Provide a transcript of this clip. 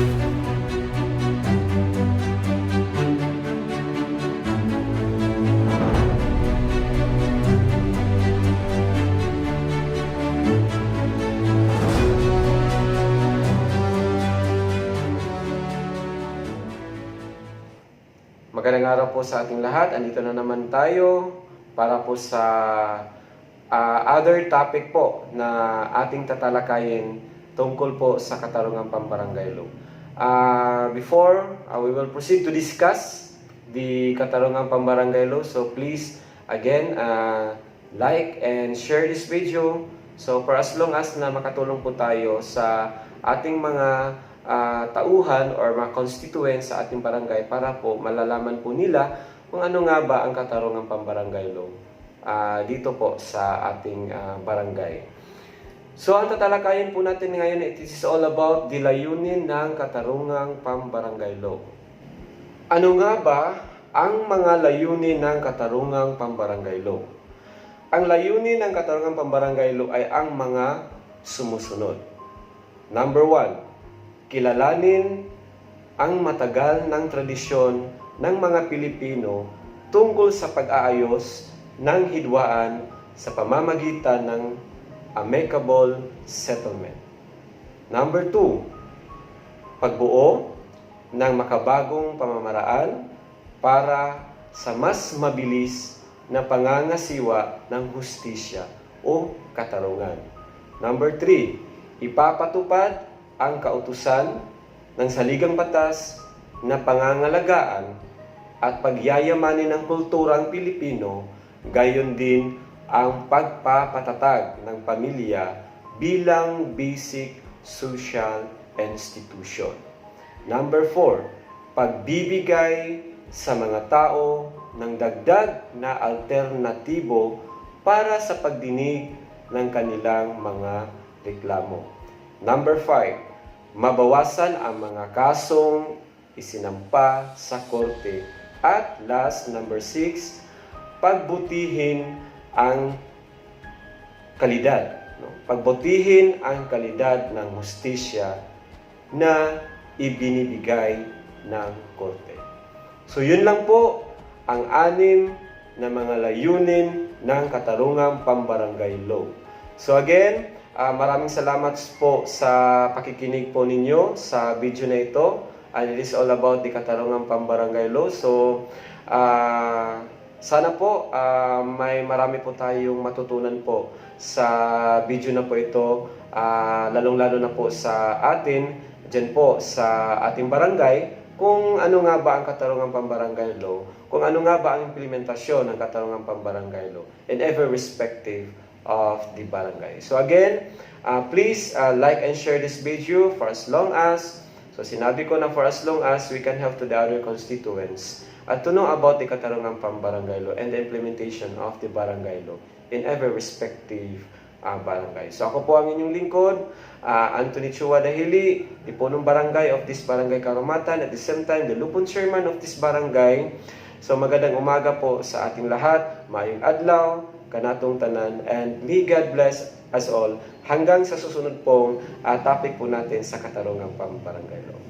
Magandang araw po sa ating lahat. Andito na naman tayo para po sa ah, other topic po na ating tatalakayin tungkol po sa katarungang pambarangay law. Ah, before ah, we will proceed to discuss the katarungang pambarangay law, so please again ah, like and share this video. So for as long as na makatulong po tayo sa ating mga ah, tauhan or mga constituents sa ating barangay para po malalaman po nila kung ano nga ba ang katarungang pambarangay law ah, dito po sa ating ah, barangay. So ang tatalakayin po natin ngayon it is all about the layunin ng katarungang pambarangay law. Ano nga ba ang mga layunin ng katarungang pambarangay law? Ang layunin ng katarungang pambarangay law ay ang mga sumusunod. Number one, kilalanin ang matagal ng tradisyon ng mga Pilipino tungkol sa pag-aayos ng hidwaan sa pamamagitan ng amicable settlement. Number two, pagbuo ng makabagong pamamaraan para sa mas mabilis na pangangasiwa ng hustisya o katarungan. Number three, ipapatupad ang kautusan ng saligang batas na pangangalagaan at pagyayamanin ng kulturang Pilipino, gayon din ang pagpapatatag ng pamilya bilang basic social institution. Number four, pagbibigay sa mga tao ng dagdag na alternatibo para sa pagdinig ng kanilang mga reklamo. Number five, mabawasan ang mga kasong isinampa sa korte. At last, number six, pagbutihin ang kalidad. No? Pagbutihin ang kalidad ng hustisya na ibinibigay ng korte. So yun lang po ang anim na mga layunin ng katarungang pambarangay law. So again, ah, maraming salamat po sa pakikinig po ninyo sa video na ito. And it is all about the katarungang pambarangay law. So, ah, sana po ah, may marami po tayong matutunan po sa video na po ito, ah, lalong-lalo na po sa atin, dyan po sa ating barangay, kung ano nga ba ang katarungang pambarangay law, kung ano nga ba ang implementasyon ng katarungang pambarangay law in every respective of the barangay. So again, uh, please uh, like and share this video for as long as, so sinabi ko na for as long as we can help to the other constituents at to know about the katarungang pambarangay law and the implementation of the barangay law in every respective uh, barangay. So ako po ang inyong lingkod, uh, Anthony Chua Dahili, di po ng barangay of this barangay Karumatan, at the same time, the Lupon chairman of this barangay. So magandang umaga po sa ating lahat, mayong adlaw, kanatong tanan, and may God bless us all hanggang sa susunod pong uh, topic po natin sa katarungang pambarangay law.